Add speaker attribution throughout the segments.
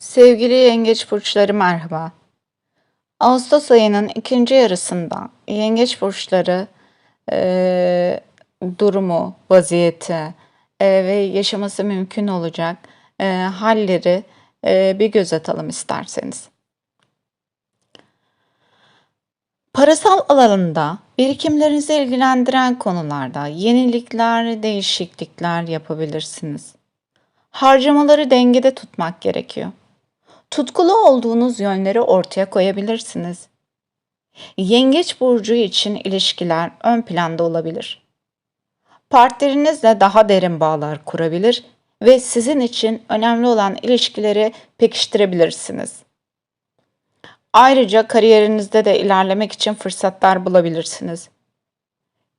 Speaker 1: Sevgili yengeç burçları merhaba. Ağustos ayının ikinci yarısında yengeç burçları eee, durumu, vaziyeti eee, ve yaşaması mümkün olacak eee, halleri eee, bir göz atalım isterseniz. Parasal alanında birikimlerinizi ilgilendiren konularda yenilikler, değişiklikler yapabilirsiniz. Harcamaları dengede tutmak gerekiyor. Tutkulu olduğunuz yönleri ortaya koyabilirsiniz. Yengeç burcu için ilişkiler ön planda olabilir. Partnerinizle daha derin bağlar kurabilir ve sizin için önemli olan ilişkileri pekiştirebilirsiniz. Ayrıca kariyerinizde de ilerlemek için fırsatlar bulabilirsiniz.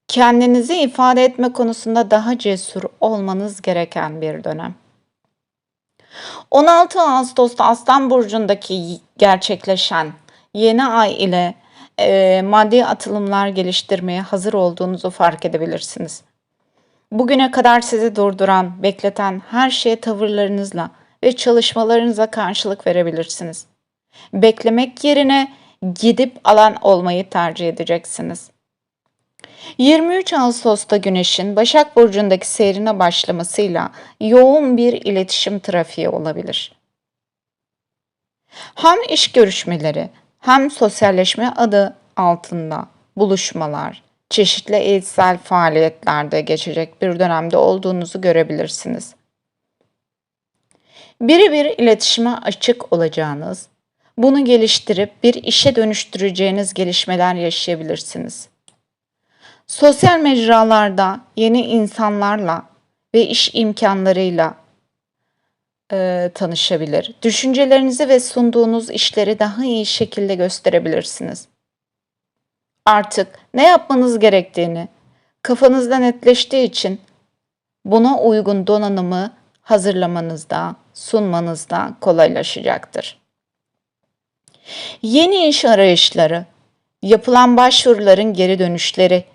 Speaker 1: Kendinizi ifade etme konusunda daha cesur olmanız gereken bir dönem. 16 Ağustos'ta Aslan Burcu'ndaki gerçekleşen yeni ay ile e, maddi atılımlar geliştirmeye hazır olduğunuzu fark edebilirsiniz. Bugüne kadar sizi durduran, bekleten her şeye tavırlarınızla ve çalışmalarınıza karşılık verebilirsiniz. Beklemek yerine gidip alan olmayı tercih edeceksiniz. 23 Ağustos'ta Güneş'in Başak Burcu'ndaki seyrine başlamasıyla yoğun bir iletişim trafiği olabilir. Hem iş görüşmeleri hem sosyalleşme adı altında buluşmalar, çeşitli eğitsel faaliyetlerde geçecek bir dönemde olduğunuzu görebilirsiniz. Birebir iletişime açık olacağınız, bunu geliştirip bir işe dönüştüreceğiniz gelişmeler yaşayabilirsiniz. Sosyal mecralarda yeni insanlarla ve iş imkanlarıyla e, tanışabilir. Düşüncelerinizi ve sunduğunuz işleri daha iyi şekilde gösterebilirsiniz. Artık ne yapmanız gerektiğini kafanızda netleştiği için buna uygun donanımı hazırlamanızda, sunmanızda kolaylaşacaktır. Yeni iş arayışları, yapılan başvuruların geri dönüşleri,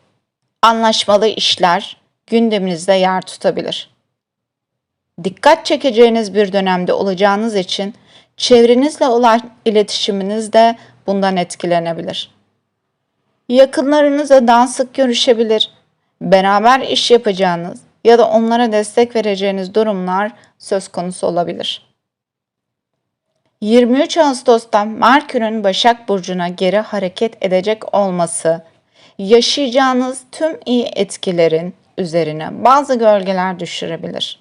Speaker 1: anlaşmalı işler gündeminizde yer tutabilir. Dikkat çekeceğiniz bir dönemde olacağınız için çevrenizle olan iletişiminiz de bundan etkilenebilir. Yakınlarınızla daha sık görüşebilir, beraber iş yapacağınız ya da onlara destek vereceğiniz durumlar söz konusu olabilir. 23 Ağustos'ta Merkür'ün Başak Burcu'na geri hareket edecek olması yaşayacağınız tüm iyi etkilerin üzerine bazı gölgeler düşürebilir.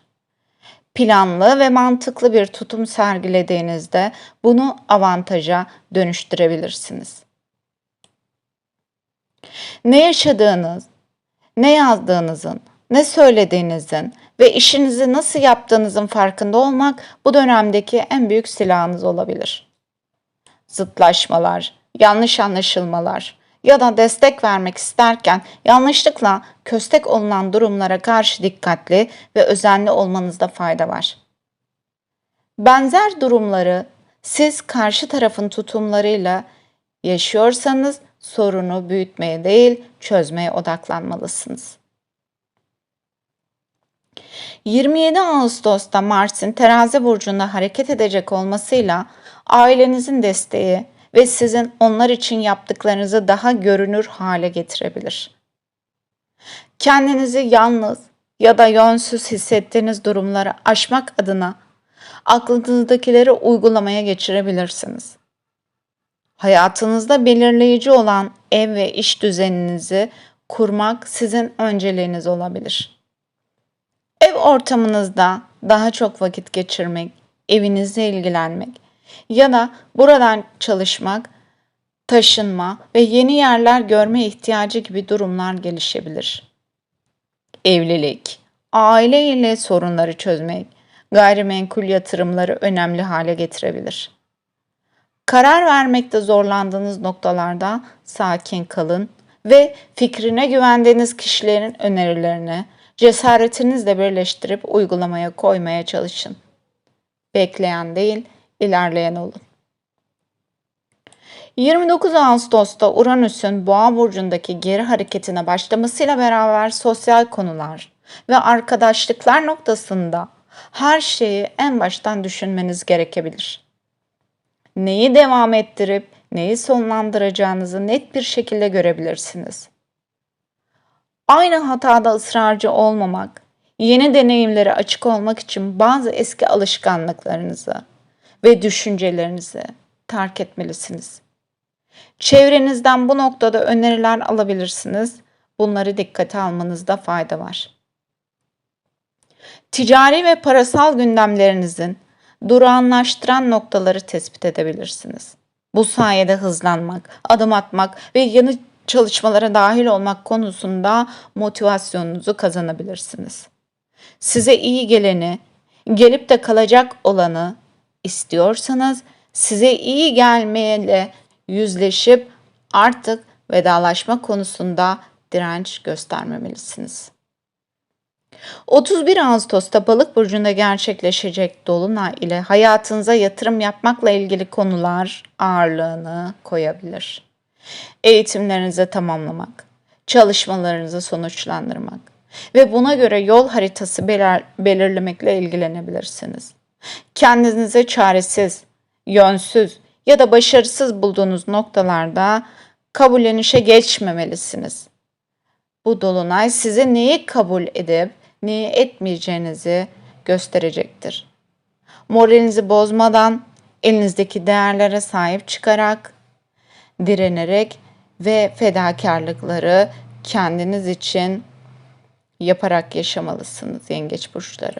Speaker 1: Planlı ve mantıklı bir tutum sergilediğinizde bunu avantaja dönüştürebilirsiniz. Ne yaşadığınız, ne yazdığınızın, ne söylediğinizin ve işinizi nasıl yaptığınızın farkında olmak bu dönemdeki en büyük silahınız olabilir. Zıtlaşmalar, yanlış anlaşılmalar, ya da destek vermek isterken yanlışlıkla köstek olunan durumlara karşı dikkatli ve özenli olmanızda fayda var. Benzer durumları siz karşı tarafın tutumlarıyla yaşıyorsanız sorunu büyütmeye değil çözmeye odaklanmalısınız. 27 Ağustos'ta Mars'ın terazi burcunda hareket edecek olmasıyla ailenizin desteği ve sizin onlar için yaptıklarınızı daha görünür hale getirebilir. Kendinizi yalnız ya da yönsüz hissettiğiniz durumları aşmak adına aklınızdakileri uygulamaya geçirebilirsiniz. Hayatınızda belirleyici olan ev ve iş düzeninizi kurmak sizin önceliğiniz olabilir. Ev ortamınızda daha çok vakit geçirmek, evinizle ilgilenmek ya da buradan çalışmak, taşınma ve yeni yerler görme ihtiyacı gibi durumlar gelişebilir. Evlilik, aile ile sorunları çözmek, gayrimenkul yatırımları önemli hale getirebilir. Karar vermekte zorlandığınız noktalarda sakin kalın ve fikrine güvendiğiniz kişilerin önerilerini cesaretinizle birleştirip uygulamaya koymaya çalışın. Bekleyen değil, ilerleyen olun. 29 Ağustos'ta Uranüs'ün Boğa burcundaki geri hareketine başlamasıyla beraber sosyal konular ve arkadaşlıklar noktasında her şeyi en baştan düşünmeniz gerekebilir. neyi devam ettirip neyi sonlandıracağınızı net bir şekilde görebilirsiniz. Aynı hatada ısrarcı olmamak, yeni deneyimlere açık olmak için bazı eski alışkanlıklarınızı ve düşüncelerinizi terk etmelisiniz. Çevrenizden bu noktada öneriler alabilirsiniz. Bunları dikkate almanızda fayda var. Ticari ve parasal gündemlerinizin durağanlaştıran noktaları tespit edebilirsiniz. Bu sayede hızlanmak, adım atmak ve yeni çalışmalara dahil olmak konusunda motivasyonunuzu kazanabilirsiniz. Size iyi geleni, gelip de kalacak olanı istiyorsanız size iyi gelmeyle yüzleşip artık vedalaşma konusunda direnç göstermemelisiniz. 31 Ağustos'ta Balık burcunda gerçekleşecek dolunay ile hayatınıza yatırım yapmakla ilgili konular ağırlığını koyabilir. Eğitimlerinizi tamamlamak, çalışmalarınızı sonuçlandırmak ve buna göre yol haritası belir- belirlemekle ilgilenebilirsiniz. Kendinizi çaresiz, yönsüz ya da başarısız bulduğunuz noktalarda kabullenişe geçmemelisiniz. Bu dolunay size neyi kabul edip neyi etmeyeceğinizi gösterecektir. Moralinizi bozmadan elinizdeki değerlere sahip çıkarak, direnerek ve fedakarlıkları kendiniz için yaparak yaşamalısınız yengeç burçları.